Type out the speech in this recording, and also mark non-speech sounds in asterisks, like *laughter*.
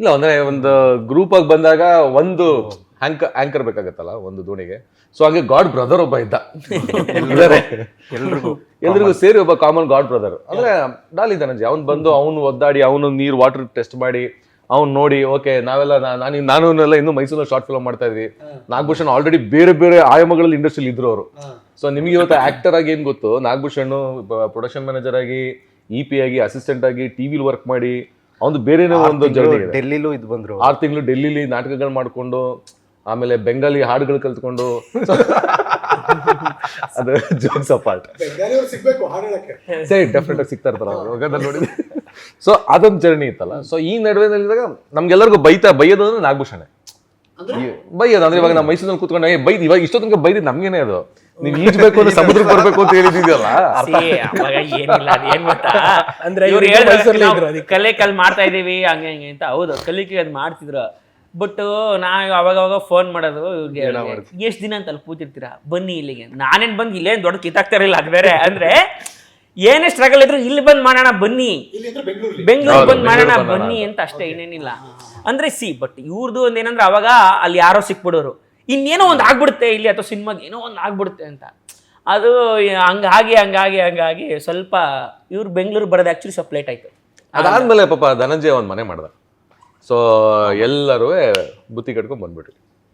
ಇಲ್ಲ ಅಂದ್ರೆ ಒಂದು ಗ್ರೂಪ್ ಆಗಿ ಬಂದಾಗ ಒಂದು ಆಂಕರ್ ಆಂಕರ್ ಬೇಕಾಗತ್ತಲ್ಲ ಒಂದು ದೋಣಿಗೆ. ಸೊ ಹಾಗೆ ಗಾಡ್ ಬ್ರದರ್ ಒಬ್ಬ ಇದ್ದ. ಎಲ್ರಿಗೂ ಎಲ್ರಿಗೂ ಸೇರಿ ಒಬ್ಬ ಕಾಮನ್ ಗಾಡ್ ಬ್ರದರ್ ಅಂದ್ರೆ ಡಾಲಿ ಧನಂಜಯ ಅವ್ನು ಬಂದು ಅವನು ಒದ್ದಾಡಿ ಅವನು ನೀರು ವಾಟರ್ ಟೆಸ್ಟ್ ಮಾಡಿ ಅವ್ನು ನೋಡಿ ಓಕೆ ನಾವೆಲ್ಲ ನಾನು ನಾನು ಎಲ್ಲ ಇನ್ನೂ ಮೈಸೂರಲ್ಲಿ ಶಾರ್ಟ್ ಫಿಲ್ಮ್ ಮಾಡ್ತಾ ಇದ್ವಿ. ನಾಗಭೂಷಣ್ ಆಲ್ರೆಡಿ ಬೇರೆ ಬೇರೆ ಆಯಾಮಗಳಲ್ಲಿ ಇಂಡಸ್ಟ್ರಿಯಲ್ಲಿ ಇದ್ರು ಅವರು. ಸೊ ನಿಮಗೆ ಇವತ್ತು ಆಕ್ಟರ್ ಆಗಿ ಏನು ಗೊತ್ತು? ನಾಗಭೂಷಣ್ ಪ್ರೊಡಕ್ಷನ್ ಮ್ಯಾನೇಜರ್ ಆಗಿ ಇ ಪಿ ಆಗಿ ಅಸಿಸ್ಟೆಂಟ್ ಆಗಿ ಟಿವಿಲಿ ವರ್ಕ್ ಮಾಡಿ ಅವನು ಬೇರೆನೇ ಒಂದು ಜರ್ನಿ ಇದೆ ಡೆಲ್ಲಿಲೂ ಇದು ಬಂದ್ರು. ಆರು ತಿಂಗಳು ಡೆಲ್ಲಿಲಿ ನಾಟಕಗಳು ಮಾಡ್ಕೊಂಡು ಆಮೇಲೆ ಬೆಂಗಾಲಿ ಹಾಡುಗಳು ಕಲ್ತ್ಕೊಂಡು. *laughs* ಅದು ಜೋಕ್ಸ್ ಅಪಾರ್ಟ್ ಸರಿ ಡೆಫಿನೆಟ್ ಆಗಿ ಸಿಗ್ತಾ ಇರ್ತಾರ ನೋಡಿ. ಸೊ ಅದೊಂದು ಜರ್ನಿ ಇತ್ತಲ್ಲ. ಸೊ ಈ ನಡುವೆನಲ್ಲಿದ್ದಾಗ ನಮ್ಗೆಲ್ಲರಿಗೂ ಬೈತಾ ಬೈಯೋದು ಅಂದ್ರೆ ನಾಗಭೂಷಣೆ. ಬೈಯೋದು. ಅಂದ್ರೆ ಇವಾಗ ನಮ್ಮ ಮೈಸೂರಲ್ಲಿ ಕೂತ್ಕೊಂಡು ಬೈದ್ ಇವಾಗ ಇಷ್ಟೋ ತನಕ ಬೈದಿದ್ ನಮ್ಗೇನೆ ಅದು. ನೀವು ಈಜ್ಬೇಕು ಅಂದ್ರೆ *laughs* ಸಮುದ್ರಕ್ಕೆ ಬರ್ಬೇಕು ಅಂತ ಅವಾಗ ಏನಿಲ್ಲ ಅದ್ ಏನ್ ಗೊತ್ತಾ? ಅಂದ್ರೆ ಇವ್ರು ಹೇಳಿದ್ರು. ಕಲೆ ಕಲ್ ಮಾಡ್ತಾ ಇದೀವಿ ಹಂಗೆ ಹಿಂಗೆ ಅಂತ. ಹೌದು ಕಲಿಕೆ ಅದ್ ಮಾಡ್ತಿದ್ರು. ಬಟ್ ನಾ ಅವಾಗ ಅವಾಗ ಫೋನ್ ಮಾಡೋದು ಇವ್ರಿಗೆ ಎಷ್ಟ್ ದಿನ ಅಂತ ಅಲ್ಲಿ ಕೂತಿರ್ತೀರಾ? ಬನ್ನಿ ಇಲ್ಲಿಗೆ. ನಾನೇನ್ ಬಂದು ಇಲ್ಲೇನ್ ದೊಡ್ಡ ಕಿತ್ತಾಗ್ತಾ ಇರಲಿಲ್ಲ ಅದು ಬೇರೆ ಅಂದ್ರೆ ಏನೇ ಸ್ಟ್ರಗಲ್ ಇದ್ರು ಇಲ್ಲಿ ಬಂದ್ ಮಾಡೋಣ ಬನ್ನಿ. ಇಲ್ಲಿ ಅಂದ್ರೆ ಬೆಂಗಳೂರಲ್ಲಿ ಬೆಂಗಳೂರು ಹೌದು, ಬಂದ್ ಮಾಡೋಣ ಬನ್ನಿ ಅಂತ ಅಷ್ಟೇ ಇನ್ನೇನಿಲ್ಲ ಅಂದ್ರೆ ಸಿ ಬಟ್ ಇವ್ರದ್ದು ಒಂದೇನಂದ್ರೆ ಅವಾಗ ಅಲ್ಲಿ ಯಾರೋ ಸಿಕ್ಬಿಡೋರು. ಇನ್ನೇನೋ ಒಂದು ಆಗ್ಬಿಡುತ್ತೆ ಇಲ್ಲಿ ಅಥವಾ ಸಿನಿಮಾಗೆ ಏನೋ ಒಂದು ಆಗ್ಬಿಡುತ್ತೆ ಅಂತ. ಅದು ಹಂಗಾಗಿ ಹಂಗಾಗಿ ಹಂಗಾಗಿ ಸ್ವಲ್ಪ ಇವ್ರು ಬೆಂಗಳೂರು ಬರೋದು ಆ್ಯಕ್ಚುಲಿ ಸ್ವಲ್ಪ ಲೇಟ್ ಆಯಿತು. ಅದಾದಮೇಲೆ ಪಾಪ ಧನಂಜಯ ಒಂದು ಮನೆ ಮಾಡ್ದ. ಸೊ ಎಲ್ಲರೂ ಬುತ್ತಿ ಕಟ್ಕೊಂಡು ಬಂದ್ಬಿಟ್ವಿ